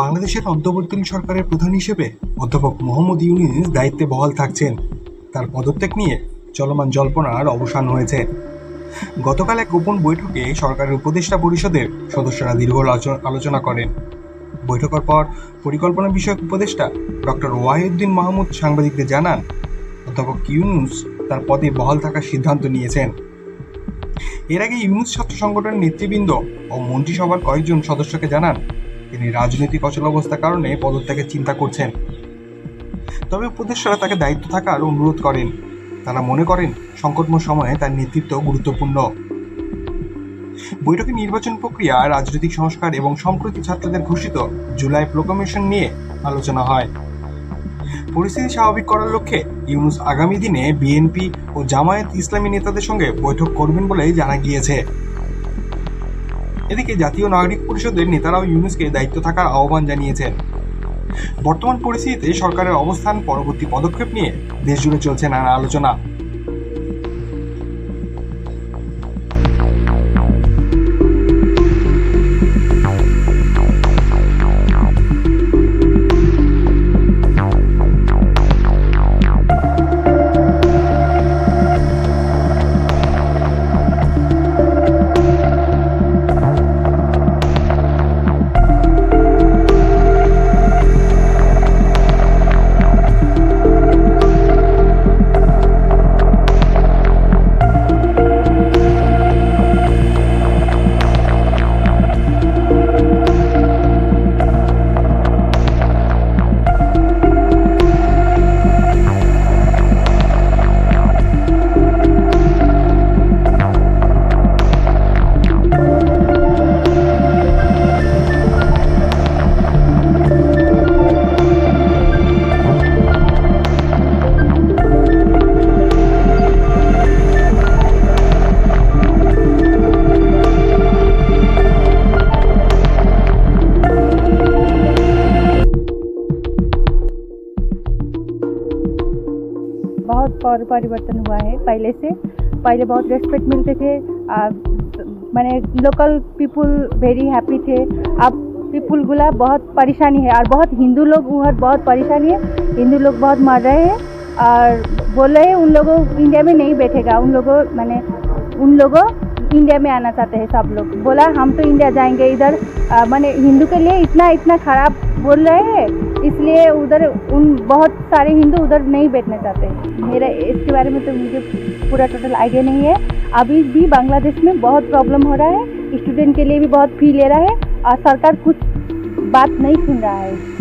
বাংলাদেশের অন্তর্বর্তীকালীন সরকারের প্রধান হিসেবে অধ্যাপক মোহাম্মদ ইউনিস দায়িত্বে বহাল থাকছেন। তার পদত্যাগ নিয়ে চলমান জল্পনার অবসান হয়েছে। গতকাল এক গোপন বৈঠকে সরকারের উপদেষ্টা পরিষদের সদস্যরা দীর্ঘ আলোচ- আলোচনা করেন। বৈঠকের পর পরিকল্পনা বিষয়ক উপদেষ্টা ডক্টর ওয়াহিউদ্দিন মাহমুদ সাংবাদিকদের জানান, অধ্যাপক ইউনুস তার পদে বহাল থাকার সিদ্ধান্ত নিয়েছেন। এর আগে ইউনুস ছাত্র সংগঠনের নেতৃবৃন্দ ও মন্ত্রিসভার কয়েকজন সদস্যকে জানান তিনি রাজনৈতিক অচলাবস্থার কারণে পদত্যাগের চিন্তা করছেন। তবে উপদেষ্টারা তাকে দায়িত্ব থাকার অনুরোধ করেন। তারা মনে করেন, সংকটময় সময়ে তার নেতৃত্ব গুরুত্বপূর্ণ। বৈঠকে নির্বাচন প্রক্রিয়া, রাজনৈতিক সংস্কার এবং সম্প্রতি ছাত্রদের ঘোষিত জুলাই প্রোক্লামেশন নিয়ে আলোচনা হয়। পরিস্থিতি স্বাভাবিক করার লক্ষ্যে ইউনুস আগামী দিনে বিএনপি ও জামায়াত ইসলামী নেতাদের সঙ্গে বৈঠক করবেন বলে জানা গিয়েছে। এদিকে জাতীয় নাগরিক পরিষদের নেতারাও ইউনুসকে দায়িত্ব থাকার আহ্বান জানিয়েছেন বর্তমান পরিস্থিতিতে সরকারের অবস্থান, পরবর্তী পদক্ষেপ নিয়ে দেশজুড়ে চলছে নানা আলোচনা। बहुत पर परिवर्तन हुआ है पहले से पहले बहुत रेस्पेक्ट मिलते थे आ, मैंने लोकल पीपुल वेरी हैप्पी थे अब पीपुल गुला बहुत परेशानी है और बहुत हिंदू लोग उधर बहुत परेशानी है हिंदू लोग बहुत मर रहे हैं और बोल रहे हैं उन लोगों इंडिया में नहीं बैठेगा उन लोगों मैंने उन लोगों इंडिया में आना चाहते हैं सब लोग। बोला, हम तो इंडिया जाएँगे इधर। मैंने हिंदू के लिए इतना इतना खराब बोल रहे हैं, इसलिए उधर उन बहुत सारे हिंदू उधर नहीं बैठना चाहते मेरा, इसके बारे में तो मुझे पूरा टोटल आइडिया नहीं है। अभी भी बांग्लादेश में बहुत प्रॉब्लम हो रहा है। स्टूडेंट के लिए भी बहुत फ़ी ले रहा है और सरकार कुछ बात नहीं सुन रहा है।